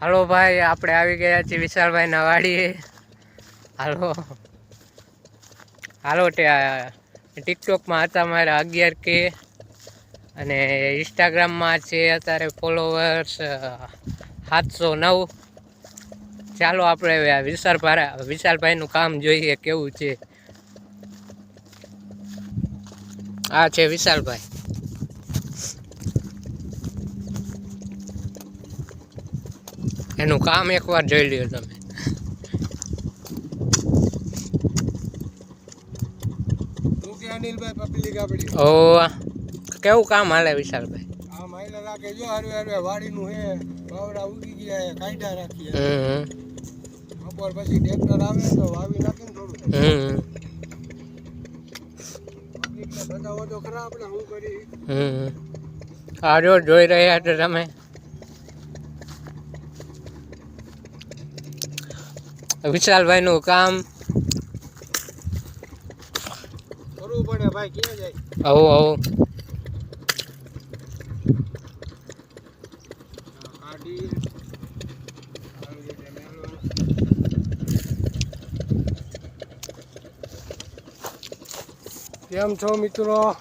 હાલો ભાઈ, આપણે આવી ગયા છીએ વિશાલભાઈ ના હાલો. હાલો હાલો ટિકટોકમાં હતા મારા અગિયાર કે. અને ઇન્સ્ટાગ્રામમાં છે અત્યારે ફોલોવર્સ સાતસો નવ. ચાલો આપણે વિશાલભાઈ વિશાલભાઈનું કામ જોઈએ કેવું છે. આ છે વિશાલભાઈ. એનું કામ એકવાર જોઈ લ્યો તમે. ઓ કેવું કામ હાલે વિશાલભાઈ? આ મહિલા લાગે જો હરવે હારું વાડીનું હે બાવડા ઉગી ગયા હે કાઢ્યા રાખીએ. હમ બપોર પછી ટ્રેક્ટર આવે તો વાવી નાખે ને થોડું. હમ બતાવો તો ખરા આપણે શું કરી હમ. આ જો જોઈ રહ્યા છો તમે? વિશાલભાઈનું કામ. કરવું પડે ભાઈ ક્યાં જાય? આવું આવું. કેમ છો મિત્રો?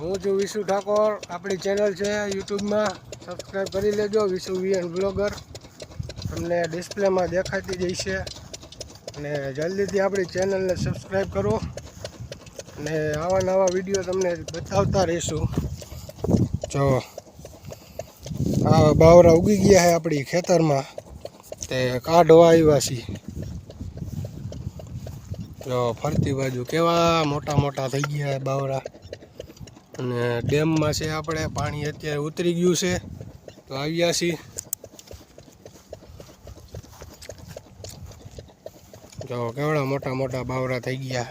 હું છું વિશુ ઠાકોર. આપણી ચેનલ છે યુટ્યુબમાં. સબસ્ક્રાઈબ કરી લેજો વિશુ વીએન બ્લોગર તમને ડિસ્પ્લેમાં દેખાતી જ છે અને જલ્દીથી આપણી ચેનલને સબસ્ક્રાઈબ કરો. અને આવા નવા વીડિયો તમને બતાવતા રહીશું. જો, આ બાવરા ઉગી ગયા છે આપણી ખેતરમાં. તે કાઢવા આવ્યા છીએ. જો, ફરતી બાજુ કેવા મોટા મોટા થઈ ગયા બાવરા. અને ડેમમાં છે આપણે પાણી અત્યારે ઉતરી ગયું છે. તો આવ્યા છીએ. જો કેવડા મોટા મોટા બાવરા થઈ ગયા.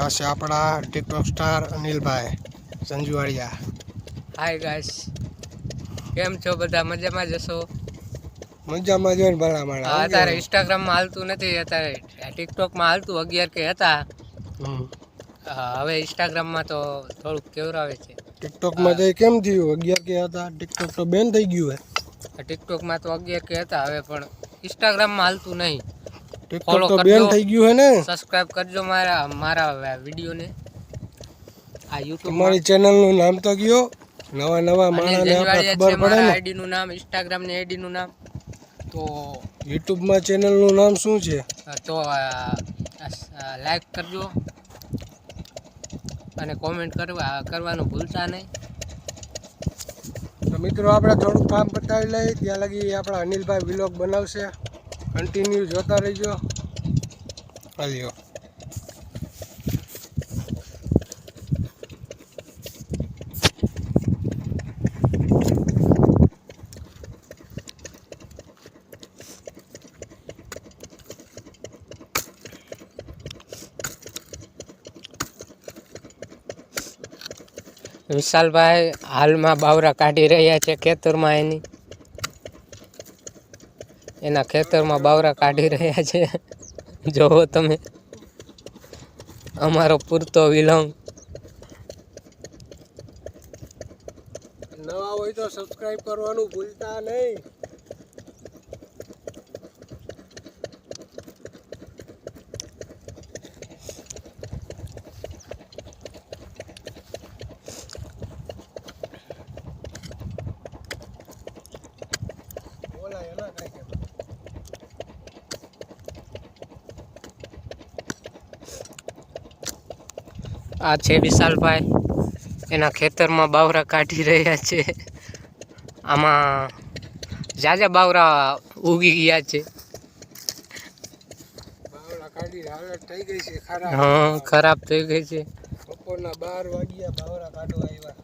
આ છે આપણા TikTok star Anilbhai Sanjuvadiya. Hi guys કેમ છો બધા? મજામાં જશો મજામાં જોઈને ભલા માણા અત્યારે ઇન્સ્ટાગ્રામમાં હાલતું નથી. અત્યારે ટિકટોકમાં હાલતું અગિયાર કે હતા. હવે ઇન્સ્ટાગ્રામમાં તો થોડુંક કેવરાવે છે. ટિકટોકમાં જઈ કેમ થયું? અગિયાર કે હતા ટિકટોક તો બેન થઈ ગયું હે. ટિકટોકમાં તો અગિયાર કે હતા હવે પણ ઇન્સ્ટાગ્રામમાં હાલતું નહીં. ફોલો કરજો. થઈ ગયું હે ને? સબસ્ક્રાઇબ કરજો મારા મારા વિડીયોને. આ યુટ્યુબ ચેનલ ચેનલનું નામ તો કયો? નવા નવા માણસને આપણે ખબર પડે ને? આઈડી નું નામ ઇન્સ્ટાગ્રામની આઈડી નું નામ. તો યુટ્યુબમાં ચેનલનું નામ શું છે? તો લાઈક કરજો. અને કોમેન્ટ કરવા કરવાનું ભૂલતા નહીં. તો મિત્રો આપણે થોડુંક કામ પતાવી લઈએ. ત્યાં લગી આપણા અનિલભાઈ વિલોગ બનાવશે. કન્ટિન્યુ જોતા રહીજો. હાલ્યો વિશાલભાઈ હાલમાં બાવરા કાઢી રહ્યા છે ખેતરમાં એની. એના ખેતરમાં બાવરા કાઢી રહ્યા છે. જોવો તમે. અમારો પૂરતો વિલંબ. નવા હોય તો સબસ્ક્રાઈબ કરવાનું ભૂલતા નહીં. આ છે વિશાલભાઈ. એના ખેતરમાં બાવરા કાઢી રહ્યા છે. આમાં જાજા બાવરા ઉગી ગયા છે. બાવળા થઈ ગઈ છે ખરા હા ખરાબ થઈ ગઈ છે. બપોરના બાર વાગ્યા બાવરા કાઢવા આવ્યા.